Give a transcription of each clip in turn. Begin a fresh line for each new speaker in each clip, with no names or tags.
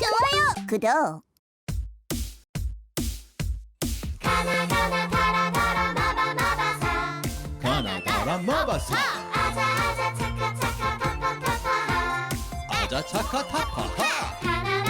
좋아요. 구독.
가나 가나 가라 가라 마바 마바사.
가나 가라 마바사.
아자 아자 차카 차카 파파 파파.
아자 차카 타파하
가나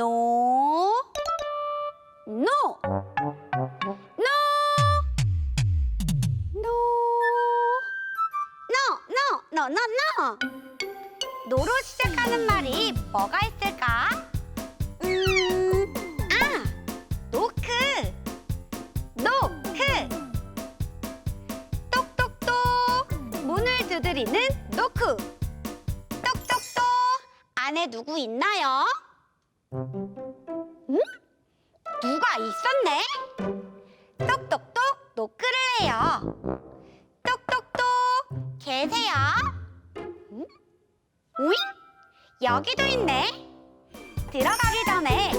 no. no. no. no. no, no, no, no, no.
노로 시작하는 말이 뭐가 있을까? 음, 아, 노크. 노크. 똑똑똑 문을 두드리는 노크 똑똑똑 안에 누구 있나요? 응? 누가 있었네? 똑똑똑 노크를 해요. 똑똑똑 계세요? 응? 오잉? 여기도 있네. 들어가기 전에